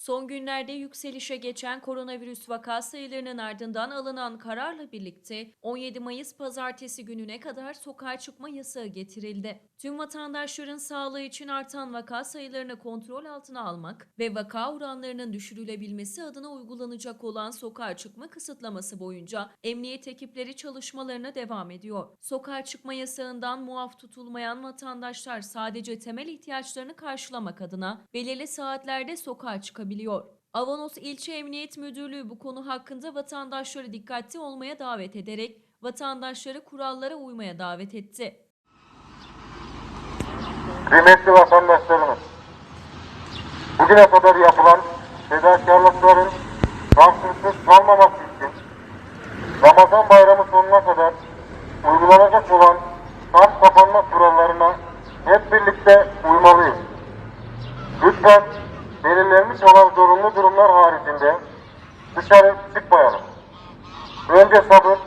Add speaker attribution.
Speaker 1: Son günlerde yükselişe geçen koronavirüs vaka sayılarının ardından alınan kararla birlikte 17 Mayıs pazartesi gününe kadar sokağa çıkma yasağı getirildi. Tüm vatandaşların sağlığı için artan vaka sayılarını kontrol altına almak ve vaka oranlarının düşürülebilmesi adına uygulanacak olan sokağa çıkma kısıtlaması boyunca emniyet ekipleri çalışmalarına devam ediyor. Sokağa çıkma yasağından muaf tutulmayan vatandaşlar sadece temel ihtiyaçlarını karşılamak adına belirli saatlerde sokağa çıkabiliyor. Avanos İlçe Emniyet Müdürlüğü bu konu hakkında vatandaşları dikkatli olmaya davet ederek vatandaşları kurallara uymaya davet etti.
Speaker 2: Kıymetli vatandaşlarımız, bugüne kadar yapılan fedakarlıkların karşılıksız kalmaması için Ramazan bayramı sonuna kadar uygulanacak olan tam kapanma kurallarına hep birlikte uymalıyız. Lütfen belirlenmiş olan zorunlu durumlar haricinde dışarı çıkmayalım. Önce sabır,